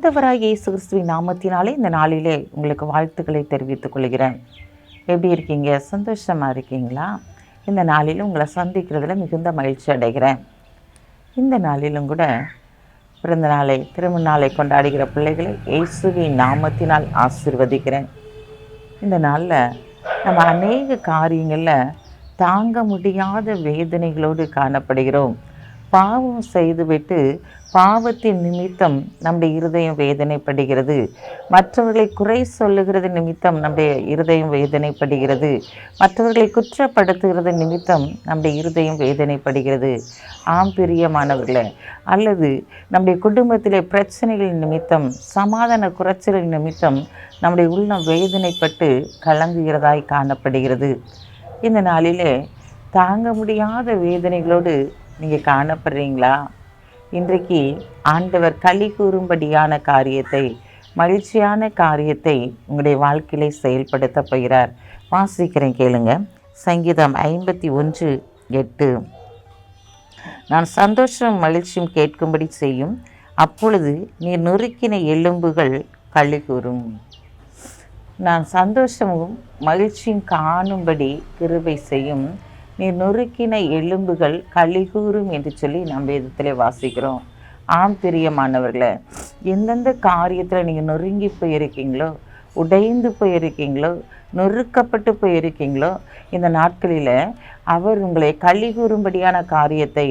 ஆண்டவராக இயேசு கிறிஸ்துவின் நாமத்தினாலே இந்த நாளிலே உங்களுக்கு வாழ்த்துக்களை தெரிவித்துக் கொள்கிறேன். எப்படி இருக்கீங்க? சந்தோஷமாக இருக்கீங்களா? இந்த நாளில் உங்களை சந்திக்கிறதுல மிகுந்த மகிழ்ச்சி அடைகிறேன். இந்த நாளிலும் கூட பிறந்த நாளை திருமண நாளை கொண்டாடுகிற பிள்ளைகளை இயேசுவின் நாமத்தினால் ஆசிர்வதிக்கிறேன். இந்த நாளில் நம்ம அநேக காரியங்களில் தாங்க முடியாத வேதனைகளோடு காணப்படுகிறோம். பாவம் செய்துவிட்டு பாவத்தின் நிமித்தம் நம்முடைய இருதயம் வேதனைப்படுகிறது. மற்றவர்களை குறை சொல்லுகிறது நிமித்தம் நம்முடைய இருதயம் வேதனைப்படுகிறது. மற்றவர்களை குற்றப்படுத்துகிறது நிமித்தம் நம்முடைய இருதயம் வேதனைப்படுகிறது. ஆம் பிரியமானவர்களே அல்லது நம்முடைய குடும்பத்திலே பிரச்சனைகள் நிமித்தம் சமாதான குறைச்சல்கள் நிமித்தம் நம்முடைய உள்ளம் வேதனைப்பட்டு கலங்குகிறதாய் காணப்படுகிறது. இந்த நாளிலே தாங்க முடியாத வேதனைகளோடு நீங்கள் காணப்படுறீங்களா? இன்றைக்கு ஆண்டவர் களி கூறும்படியான காரியத்தை மகிழ்ச்சியான காரியத்தை உங்களுடைய வாழ்க்கையிலே செயல்படுத்த போகிறார். வாசிக்கிறேன் கேளுங்க. சங்கீதம் ஐம்பத்தி ஒன்று எட்டு. நான் சந்தோஷம் மகிழ்ச்சியும் கேட்கும்படி செய்யும். அப்பொழுது நீ நொறுக்கின எலும்புகள் களி கூறும். நான் சந்தோஷமும் மகிழ்ச்சியும் காணும்படி கிருபை செய்யும். நீ நொறுக்கின எலும்புகள் கலிகூறும் என்று சொல்லி நம்ம வேதத்தில் வாசிக்கிறோம். ஆம் பிரியமானவர்களை எந்தெந்த காரியத்தில் நீங்கள் நொறுங்கி போயிருக்கீங்களோ உடைந்து போயிருக்கீங்களோ நொறுக்கப்பட்டு போயிருக்கீங்களோ இந்த நாட்களில் அவர் உங்களை களி கூறும்படியான காரியத்தை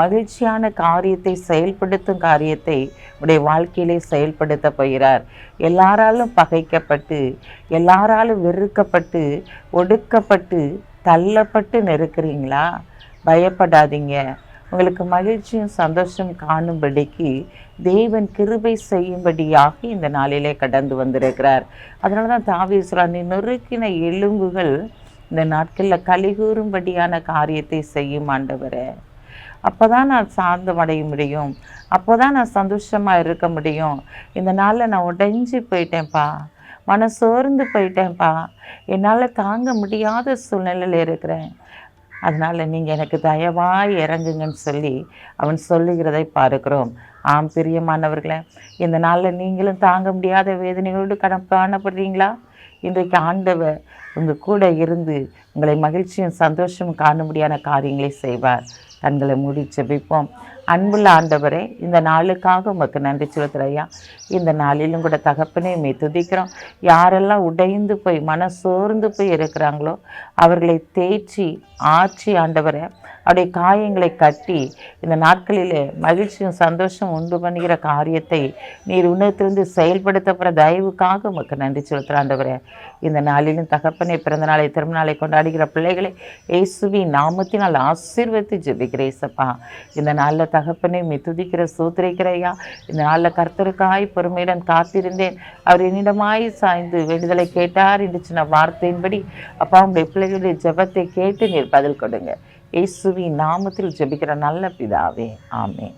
மகிழ்ச்சியான காரியத்தை செயல்படுத்தும் காரியத்தை உடைய வாழ்க்கையிலே செயல்படுத்த போகிறார். எல்லாராலும் பகைக்கப்பட்டு எல்லாராலும் வெறுக்கப்பட்டு ஒடுக்கப்பட்டு தள்ளப்பட்டு நெருக்கிறீங்களா? பயப்படாதீங்க. உங்களுக்கு மகிழ்ச்சியும் சந்தோஷம் காணும்படிக்கு தேவன் கிருபை செய்யும்படியாக இந்த நாளிலே கடந்து வந்திருக்கிறார். அதனால தான் தாவி நீ நொறுக்கின எலும்புகள் இந்த நாட்களில் கலிகூறும்படியான காரியத்தை செய்யும் ஆண்டவரே. அப்போ தான் நான் சார்ந்தம் அடைய முடியும். அப்போ தான் நான் சந்தோஷமாக இருக்க முடியும். இந்த நாளில் நான் உடைஞ்சு போயிட்டேன்ப்பா. மனசோர்ந்து போயிட்டேன்ப்பா. என்னால் தாங்க முடியாத சூழ்நிலையில் இருக்கிறேன். அதனால் நீங்கள் எனக்கு தயவாய் இறங்குங்கன்னு சொல்லி அவன் சொல்லுகிறதை பார்க்கிறோம். ஆம் பிரியமானவர்களே இந்த நாளில் நீங்களும் தாங்க முடியாத வேதனைகளோடு கடன் காணப்படுறீங்களா? இன்றைக்கு ஆண்டவர் உங்கள் கூட இருந்து உங்களை மகிழ்ச்சியும் சந்தோஷமும் காணும்படியான காரியங்களை செய்வார். கண்களை மூடி செபிப்போம் அன்புள்ள ஆண்டவரே இந்த நாளுக்காக உமக்கு நன்றி செலுத்துறையா இந்த நாளிலும் கூட தகப்பனே மே துதிக்கிறோம். யாரெல்லாம் உடைந்து போய் மன சோர்ந்து போய் இருக்கிறாங்களோ அவர்களை தேய்ச்சி ஆட்சி ஆண்டவரை அவருடைய காயங்களை கட்டி இந்த நாட்களிலே மகிழ்ச்சியும் சந்தோஷம் உண்டு பண்ணுகிற காரியத்தை நீர் உன்னத்திலிருந்து செயல்படுத்தப்படுற தயவுக்காக உமக்கு நன்றி செலுத்துகிற ஆண்டவரே. இந்த நாளிலும் தகப்ப பிறந்த நாளை திரும்ப கொண்டாடுகிற பிள்ளைகளை இயேசுவி நாமத்தினால் ஆசீர்வதித்து ஜெபிக்கிறேசப்பா இந்த நாளில் தகப்பனை மித்துதிக்கிற சூத்திரிக்கிறையா இந்த நாளில் கர்த்தருக்காய் பொறுமையுடன் காத்திருந்தேன். அவர் என்னிடமாய் சாய்ந்து வேண்டுதலை கேட்டார் என்று சின்ன வார்த்தையின்படி அப்பா உங்களுடைய பிள்ளைகளுடைய ஜெபத்தை கேட்டு நீர் பதில் கொடுங்க. இயேசுவி நாமத்தில் ஜெபிக்கிற நல்ல பிதாவே ஆமென்.